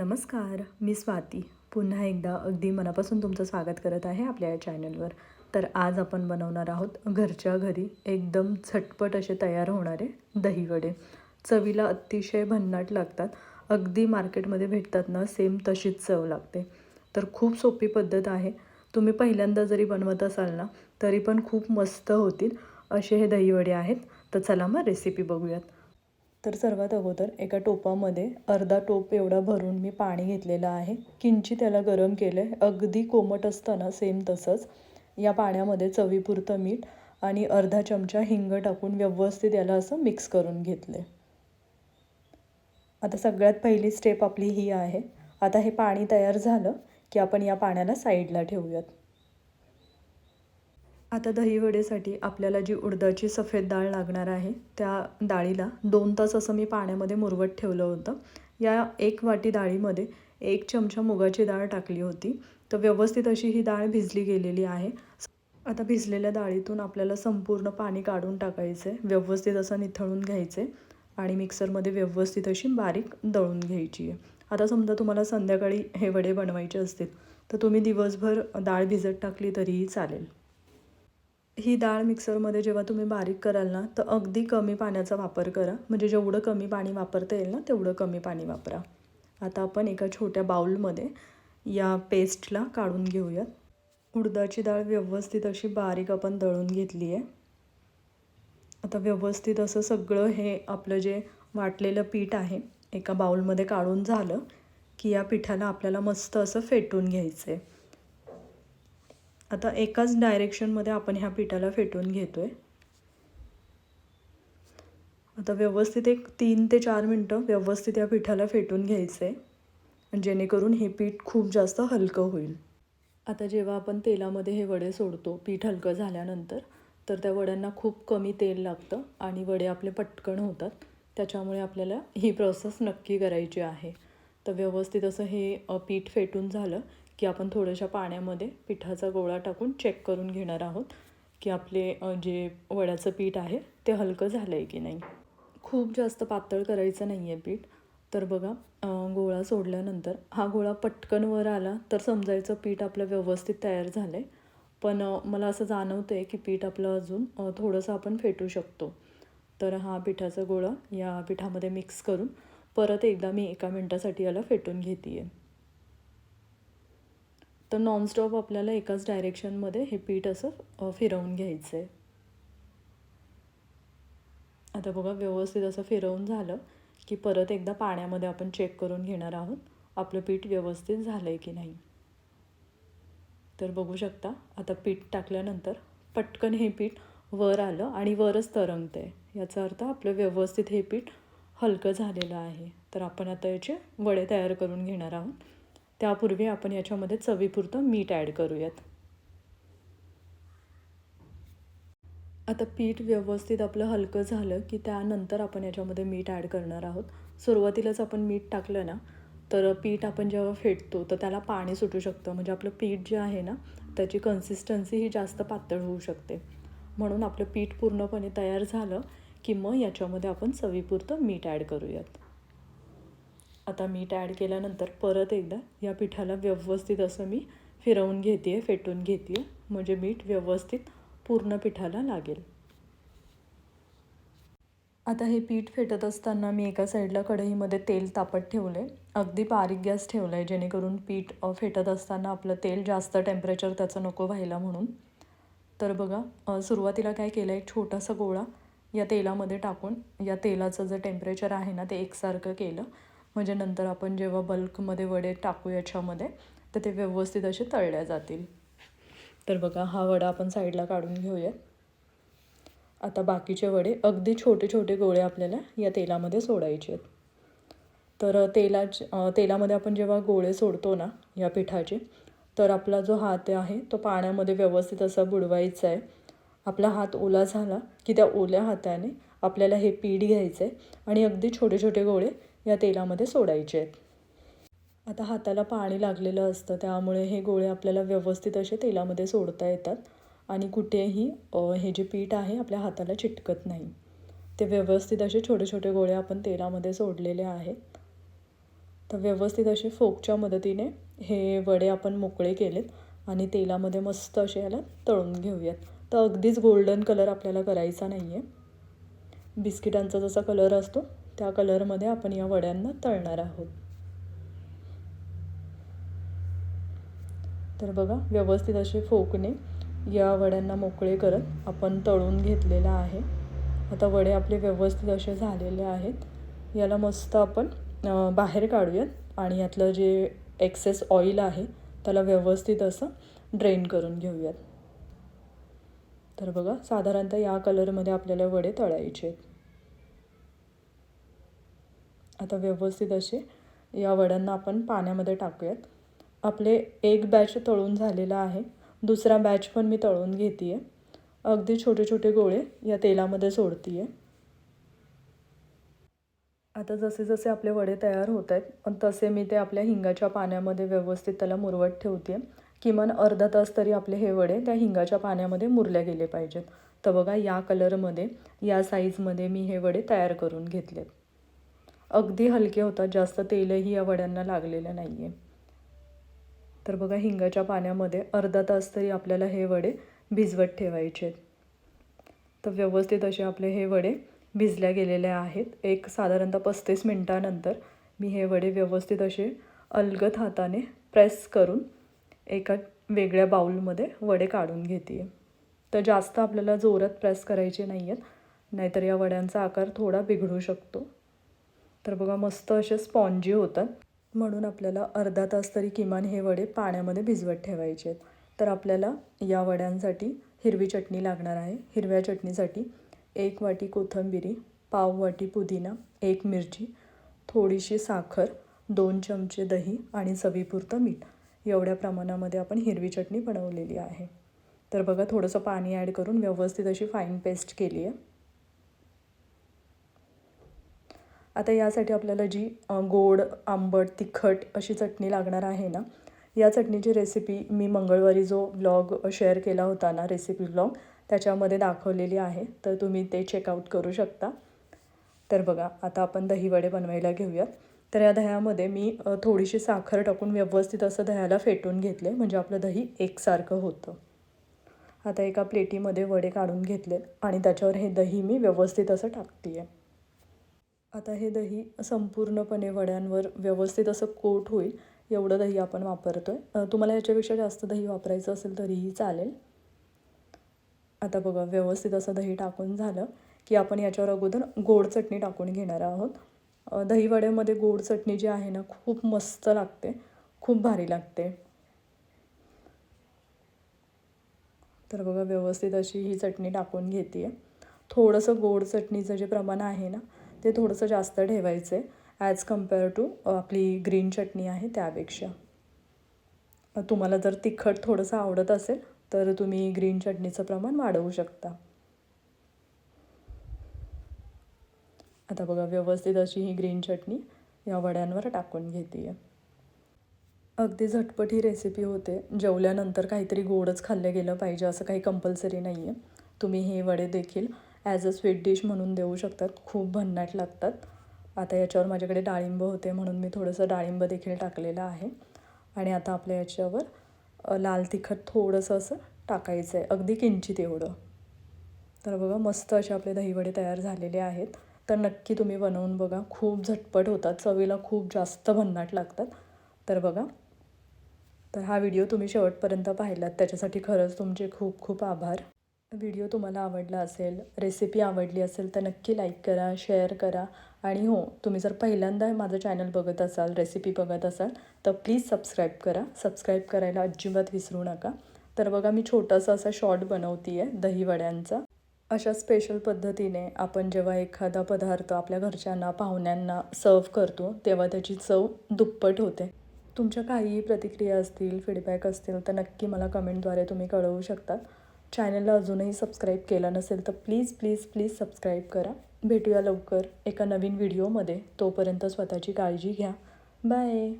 नमस्कार मी स्वाती. पुन्हा एकदा अगदी मनापासून तुमचं स्वागत करत आहे आपल्या या चॅनलवर. तर आज आपण बनवणार आहोत घरच्या घरी एकदम झटपट असे तयार होणारे दहीवडे. चवीला अतिशय भन्नाट लागतात. अगदी मार्केटमध्ये भेटतात ना सेम तशीच चव लागते. तर खूप सोपी पद्धत आहे. तुम्ही पहिल्यांदा जरी बनवत असाल ना तरी पण खूप मस्त होतील असे हे दहीवडे आहेत. तर चला मग रेसिपी बघूयात. तर सर्वात अगोदर एका टोपामध्ये अर्धा टोप एवढा भरून मी पाणी घेतलेलं आहे. किंचित त्याला गरम केलं आहे अगदी कोमट असतं ना सेम तसंच. या पाण्यामध्ये चवीपुरतं मीठ आणि अर्धा चमचा हिंग टाकून व्यवस्थित याला असं मिक्स करून घेतले आता सगळ्यात पहिली स्टेप आपली ही आहे. आता हे पाणी तयार झालं की आपण या पाण्याला साईडला ठेवूयात. आता दहीवडेसाठी आपल्याला जी उडदाची सफेद डाळ लागणार आहे त्या डाळीला दोन तास असं मी पाण्यामध्ये मुरवत ठेवलं होतं. या एक वाटी डाळीमध्ये एक चमचा मुगाची डाळ टाकली होती. तर व्यवस्थित अशी ही डाळ भिजली गेलेली आहे. आता भिजलेल्या डाळीतून आपल्याला संपूर्ण पाणी काढून टाकायचं आहे व्यवस्थित असं निथळून घ्यायचं आहे आणि मिक्सरमध्ये व्यवस्थित अशी बारीक दळून घ्यायची आहे. आता समजा तुम्हाला संध्याकाळी हे वडे बनवायचे असतील तर तुम्ही दिवसभर डाळ भिजत टाकली तरीही चालेल. ही डाळ मिक्सरमध्ये जेव्हा तुम्ही बारीक कराल ना तर अगदी कमी पाण्याचा वापर करा. म्हणजे जेवढं कमी पाणी वापरता येईल ना तेवढं कमी पाणी वापरा. आता आपण एका छोट्या बाऊलमध्ये या पेस्टला काढून घेऊयात. उडदाची डाळ व्यवस्थित अशी बारीक आपण दळून घेतली आहे. आता व्यवस्थित असं सगळं हे आपलं जे वाटलेलं पीठ आहे एका बाऊलमध्ये काढून झालं की या पिठाला आपल्याला मस्त असं फेटून घ्यायचं आहे आता एकाच डायरेक्शनमध्ये आपण ह्या पिठाला फेटून घेतो आहे आता व्यवस्थित एक तीन ते चार मिनटं व्यवस्थित या पिठाला फेटून घ्यायचं. आहे जेणेकरून हे पीठ खूप जास्त हलकं होईल. आता जेव्हा आपण तेलामध्ये हे वडे सोडतो पीठ हलकं झाल्यानंतर तर त्या वड्यांना खूप कमी तेल लागतं आणि वडे आपले पटकन होतात. त्याच्यामुळे आपल्याला ही प्रोसेस नक्की करायची आहे. तर व्यवस्थित असं हे पीठ फेटून झालं की आपण थोड्याशा पाण्यामध्ये पिठाचा गोळा टाकून चेक करून घेणार आहोत की आपले जे वड्याचं पीठ आहे ते हलकं झालं आहे की नाही. खूप जास्त पातळ करायचं नाही आहे पीठ. तर बघा गोळा सोडल्यानंतर हा गोळा पटकन वर आला तर समजायचं पीठ आपलं व्यवस्थित तयार झालं आहे पण मला असं जाणवतं आहे की पीठ आपलं अजून थोडंसं आपण फेटू शकतो. तर हा पिठाचा गोळा या पिठामध्ये मिक्स करून परत एकदा मी एका मिनटासाठी याला फेटून घेते आहे तर नॉनस्टॉप आपल्याला एकाच डायरेक्शनमध्ये हे पीठ असं फिरवून घ्यायचं आहे आता बघा व्यवस्थित असं फिरवून झालं की परत एकदा पाण्यामध्ये आपण चेक करून घेणार आहोत आपलं पीठ व्यवस्थित झालं आहे की नाही. तर बघू शकता आता पीठ टाकल्यानंतर पटकन हे पीठ वर आलं आणि वरच तरंगतं आहे याचा अर्थ आपलं व्यवस्थित हे पीठ हलकं झालेलं आहे. तर आपण आता याचे वडे तयार करून घेणार आहोत. त्यापूर्वी आपण याच्यामध्ये चवीपुरतं मीठ ॲड करूयात. आता पीठ व्यवस्थित आपलं हलकं झालं की त्यानंतर आपण याच्यामध्ये मीठ ॲड करणार आहोत. सुरुवातीलाच आपण मीठ टाकलं ना तर पीठ आपण जेव्हा फेटतो तर त्याला पाणी सुटू शकतं. म्हणजे आपलं पीठ जे आहे ना त्याची कन्सिस्टन्सी ही जास्त पातळ होऊ शकते. म्हणून आपलं पीठ पूर्णपणे तयार झालं की मग याच्यामध्ये आपण चवीपुरतं मीठ ॲड करूयात. आता मीठ ॲड केल्यानंतर परत एकदा या पिठाला व्यवस्थित असं मी फिरवून घेते आहे फेटून घेते आहे म्हणजे मीठ व्यवस्थित पूर्ण पिठाला लागेल. आता हे पीठ फेटत असताना मी एका साईडला कढईमध्ये तेल तापत ठेवलं आहे अगदी बारीक गॅस ठेवला आहे जेणेकरून पीठ फेटत असताना आपलं तेल जास्त टेम्परेचर त्याचं नको व्हायला म्हणून. तर बघा सुरुवातीला काय केलं आहे छोटासा गोळा या तेलामध्ये टाकून या तेलाचं जे टेम्परेचर आहे ना ते एकसारखं केलं. म्हणजे नंतर आपण जेव्हा बल्कमध्ये वडे टाकू याच्यामध्ये तर ते व्यवस्थित असे तळल्या जातील. तर बघा हा वडा आपण साईडला काढून घेऊयात. आता बाकीचे वडे अगदी छोटे छोटे गोळे आपल्याला या तेलामध्ये सोडायचे आहेत. तर तेला तेलामध्ये आपण जेव्हा गोळे सोडतो ना या पिठाचे तर आपला जो हात आहे तो पाण्यामध्ये व्यवस्थित असा बुडवायचा आहे. आपला हात ओला झाला की त्या ओल्या हाताने आपल्याला हे पीठ घ्यायचं आहे आणि अगदी छोटे छोटे गोळे या तेलामध्ये सोडायचे आहेत. आता हाताला पाणी लागलेलं असतं त्यामुळे हे गोळे आपल्याला व्यवस्थित असे तेलामध्ये सोडता येतात आणि कुठेही हे जे पीठ आहे आपल्या हाताला चिटकत नाही. ते व्यवस्थित असे छोटे छोटे गोळे आपण तेलामध्ये सोडलेले आहेत. तर व्यवस्थित असे फोकच्या मदतीने हे वडे आपण मोकळे केलेत आणि तेलामध्ये मस्त असे याला तळून घेऊयात. तर अगदीच गोल्डन कलर आपल्याला करायचा नाही आहे बिस्किटांचा जसा कलर असतो त्या कलरमध्ये आपण या वड्यांना तळणार आहोत. तर बघा व्यवस्थित असे फोकने या वड्यांना मोकळे करत आपण तळून घेतलेला आहे. आता वडे आपले व्यवस्थित असे झालेले आहेत. याला मस्त आपण बाहेर काढूयात आणि यातलं जे एक्सेस ऑइल आहे त्याला व्यवस्थित असं ड्रेन करून घेऊयात. तर बघा साधारणतः या कलरमध्ये आपल्याला वडे तळायचे आहेत. आता व्यवस्थित असे या वड्यांना आपण पाण्यामध्ये टाकूयात. आपले एक बॅच तळून झालेला आहे. दुसरा बॅच पण मी तळून घेते आहे अगदी छोटे छोटे गोळे या तेलामध्ये सोडते आहे आता जसे जसे आपले वडे तयार होत आहेत तसे मी ते आपल्या हिंगाच्या पाण्यामध्ये व्यवस्थित त्याला मुरवत ठेवते किमान अर्धा तास तरी आपले हे वडे त्या हिंगाच्या पाण्यामध्ये मुरल्या गेले पाहिजेत. तर बघा या कलरमध्ये या साईजमध्ये मी हे वडे तयार करून घेतलेत. अगदी हलके होतात. जास्त तेलही या वड्यांना लागलेलं नाही आहे तर बघा हिंगाच्या पाण्यामध्ये अर्धा तास तरी आपल्याला हे वडे भिजवत ठेवायचे आहेत. तर व्यवस्थित असे आपले हे वडे भिजल्या गेलेले आहेत. एक साधारणतः पस्तीस मिनटानंतर मी हे वडे व्यवस्थित असे अलगत हाताने प्रेस करून एका वेगळ्या बाऊलमध्ये वडे काढून घेते तर जास्त आपल्याला जोरात प्रेस करायचे नाही आहेत नाहीतर या वड्यांचा आकार थोडा बिघडू शकतो. तर बघा मस्त असे स्पॉन्जी होतात. म्हणून आपल्याला अर्धा तास तरी किमान हे वडे पाण्यामध्ये भिजवत ठेवायचे आहेत. तर आपल्याला या वड्यांसाठी हिरवी चटणी लागणार आहे. हिरव्या चटणीसाठी एक वाटी कोथिंबिरी पाव वाटी पुदिना एक मिरची थोडीशी साखर दोन चमचे दही आणि चवीपुरतं मीठ. एवढ्या प्रमाणामध्ये आपण हिरवी चटणी बनवलेली आहे. तर बघा थोडंसं पाणी ॲड करून व्यवस्थित अशी फाईन पेस्ट केली आहे. आता यासाठी आपल्याला जी गोड आंबट तिखट अशी चटणी लागणार आहे ना या चटणीची रेसिपी मी मंगळवारी जो व्लॉग शेअर केला होता ना रेसिपी व्लॉग त्याच्यामध्ये दाखवलेली आहे. तर तुम्ही ते चेकआउट करू शकता. तर बघा आता आपण दही वडे बनवायला घेऊयात. तर या दह्यामध्ये मी थोडीशी साखर टाकून व्यवस्थित असं दह्याला फेटून घेतले. म्हणजे आपलं दही एकसारखं होतं. आता एका प्लेटीमध्ये वडे काढून घेतले आणि त्याच्यावर हे दही मी व्यवस्थित असं टाकते आहे आता हे दही संपूर्णपणे वड्यांवर व्यवस्थित असं कोट होईल एवढं दही आपण वापरतो आहे तुम्हाला याच्यापेक्षा जास्त दही वापरायचं असेल तरीही चालेल. आता बघा व्यवस्थित असं दही टाकून झालं की आपण याच्यावर अगोदर गोड चटणी टाकून घेणार आहोत. दहीवड्यामध्ये गोड चटणी जी आहे ना खूप मस्त लागते खूप भारी लागते. तर बघा व्यवस्थित अशी ही चटणी टाकून घेते आहे थोडंसं गोड चटणीचं जे प्रमाण आहे ना ते थोडंसं जास्त ठेवायचं आहे ॲज कंपेअर टू आपली ग्रीन चटणी आहे त्यापेक्षा. तुम्हाला जर तिखट थोडंसं आवडत असेल तर तुम्ही ग्रीन चटणीचं प्रमाण वाढवू शकता. आता बघा व्यवस्थित अशी ही ग्रीन चटणी या वड्यांवर टाकून घेते आहे अगदी झटपट ही रेसिपी होते. जेवल्यानंतर काहीतरी गोडच खाल्लं गेलं पाहिजे असं काही कंपल्सरी नाही आहे तुम्ही हे वडे देखील ॲज अ स्वीट डिश म्हणून देऊ शकतात. खूप भन्नाट लागतात. आता याच्यावर माझ्याकडे डाळिंब होते म्हणून मी थोडंसं डाळिंब देखील टाकलेलं आहे. आणि आता आपल्या याच्यावर लाल तिखट थोडंसं असं टाकायचं आहे. अगदी किंचित एवढं. तर बघा मस्त असे आपले दहीवडे तयार झालेले आहेत. तर नक्की तुम्ही बनवून बघा. खूप झटपट होतात. चवीला खूप जास्त भन्नाट लागतात. तर बघा. तर हा व्हिडिओ तुम्ही शेवटपर्यंत पाहिलात. त्याच्यासाठी खरंच तुमचे खूप खूप आभार. व्हिडिओ तुम्हाला आवडला असेल रेसिपी आवडली असेल तर नक्की लाईक करा शेअर करा. आणि हो तुम्ही जर पहिल्यांदा माझं चॅनल बघत असाल रेसिपी बघत असाल तर प्लीज सबस्क्राईब करा. सबस्क्राईब करायला अजिबात विसरू नका. तर बघा मी छोटासा असा शॉर्ट बनवते आहे दहीवड्यांचा. अशा स्पेशल पद्धतीने आपण जेव्हा एखादा पदार्थ आपल्या घरच्यांना पाहुण्यांना सर्व करतो तेव्हा त्याची चव दुप्पट होते. तुमच्या काहीही प्रतिक्रिया असतील फीडबॅक असतील तर नक्की मला कमेंटद्वारे तुम्ही कळवू शकता. चॅनलला अजूनही सबस्क्राईब केला नसेल तर प्लीज प्लीज प्लीज सबस्क्राईब करा. भेटूया लवकर एका नवीन व्हिडिओमध्ये. तोपर्यंत स्वतःची काळजी घ्या. बाय.